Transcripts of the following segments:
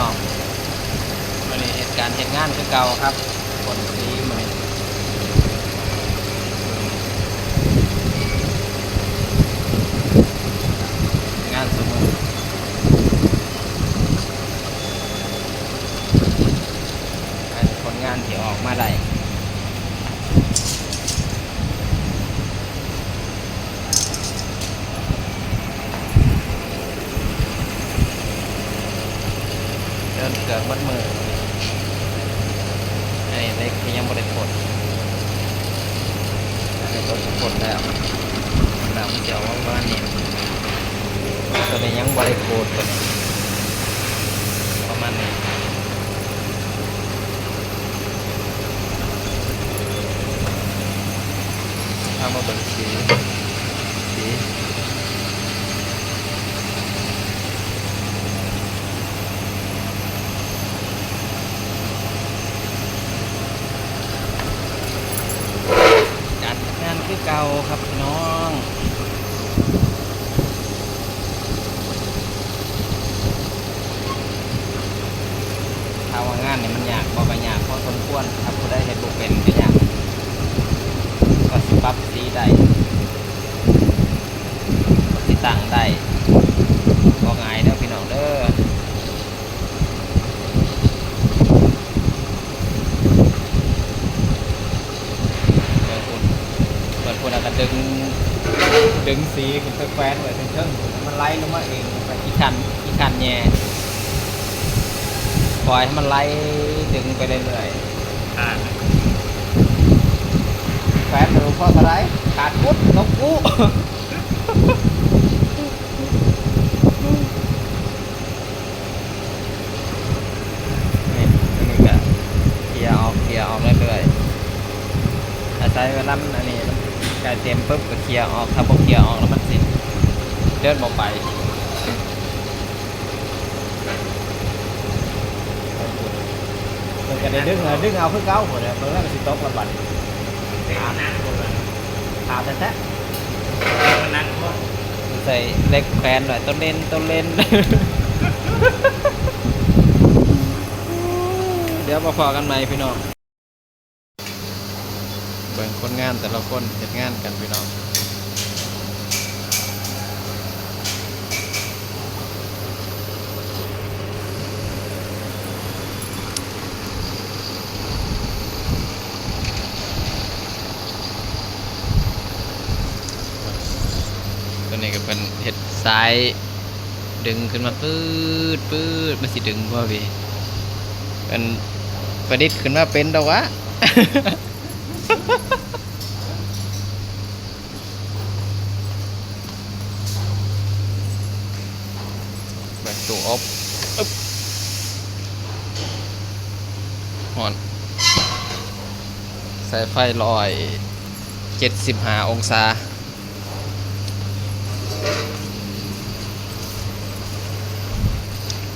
น้องวันนี้เหตุการณ์เหตุงานคือเก่าครับคนสีมันนี้งานสมุนเป็นผลงานที่ออกมาได้ เดินเกือกมัดมือไอ้เล็กยังบริกดอันนี้ก็กดแล้วแล้วมันจะเอาว่านี่ตัวนี้ยังบริโภคตัวนี้ประมาณนี้ทำมาเป็นสีสี จัดงานคือ เก่าครับพี่น้องถ้าว่างานเนี่ยมันยากบอกยากพอสมควรครับผู้ได้เห็นบุเป็นก็ยากก็สิปรับสีได้ก็สิตั้งได้ก็ง่ายเด้อพี่น้องเด้อ เออคุณเปิ ดคุณอาจจะดึงดึงสีขึ้นไปแควนไว้ถึงเชิงมันไล่ลงมาเองไปอีกคันอีกคันแย่ปล่อยให้มันไล่ดึงไปเรื่อยอ่าๆแควนไปรู้พ่อสไลด์ขาดกุดนกกู้นี่อันนี้ก็เคลียร์ออกเคลียร์ออกเรื่อยๆอาศัยเวลามันอันนี้ มันใกล้เต็มปุ๊บก็เคลียร์ออกถ้าบ่เคลียร์ออกแล้วมันสิเดินบ่ไปมันก็ได้ดึงเอาดึงเอาคือเก่าหมดเลยเพิ่นแล้วก็สิตกละบัดเด็กนั่งคนละขาดแท้มันนั่งคนๆใส่เล็กแขวนหน่อยต้นเล่นต้นเล่น เดี๋ยวมาพอกันใหม่พี่น้อง เบิ่งคนงานแต่ละคนเฮ็ดงานกันพี่น้องตัวนี้ก็เป็นเห็ดสายดึงขึ้นมาปื๊ดปื๊ดมันสิดึงพ่อพี่เป็นประดิษฐ์ขึ้นมาเป็นดอกวะ แบบตู้อบอึ๊บหอนใส่ไฟลอยเจ็ดสิบหาองศา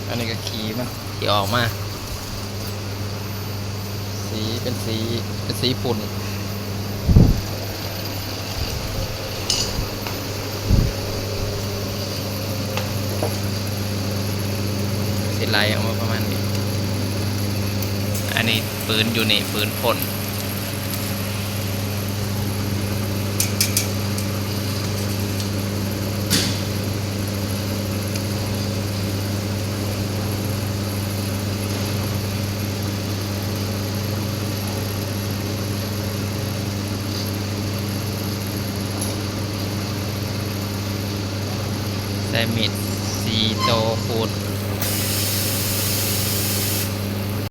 อันนี้ก็ขี่มันที่ออกมา สีเป็นสีเป็นสีฝุ่นสีไหลออกมาประมาณนี้ อันนี้ปืนอยู่นี่ปืนพ่น ใส่มิดซีโตฟูด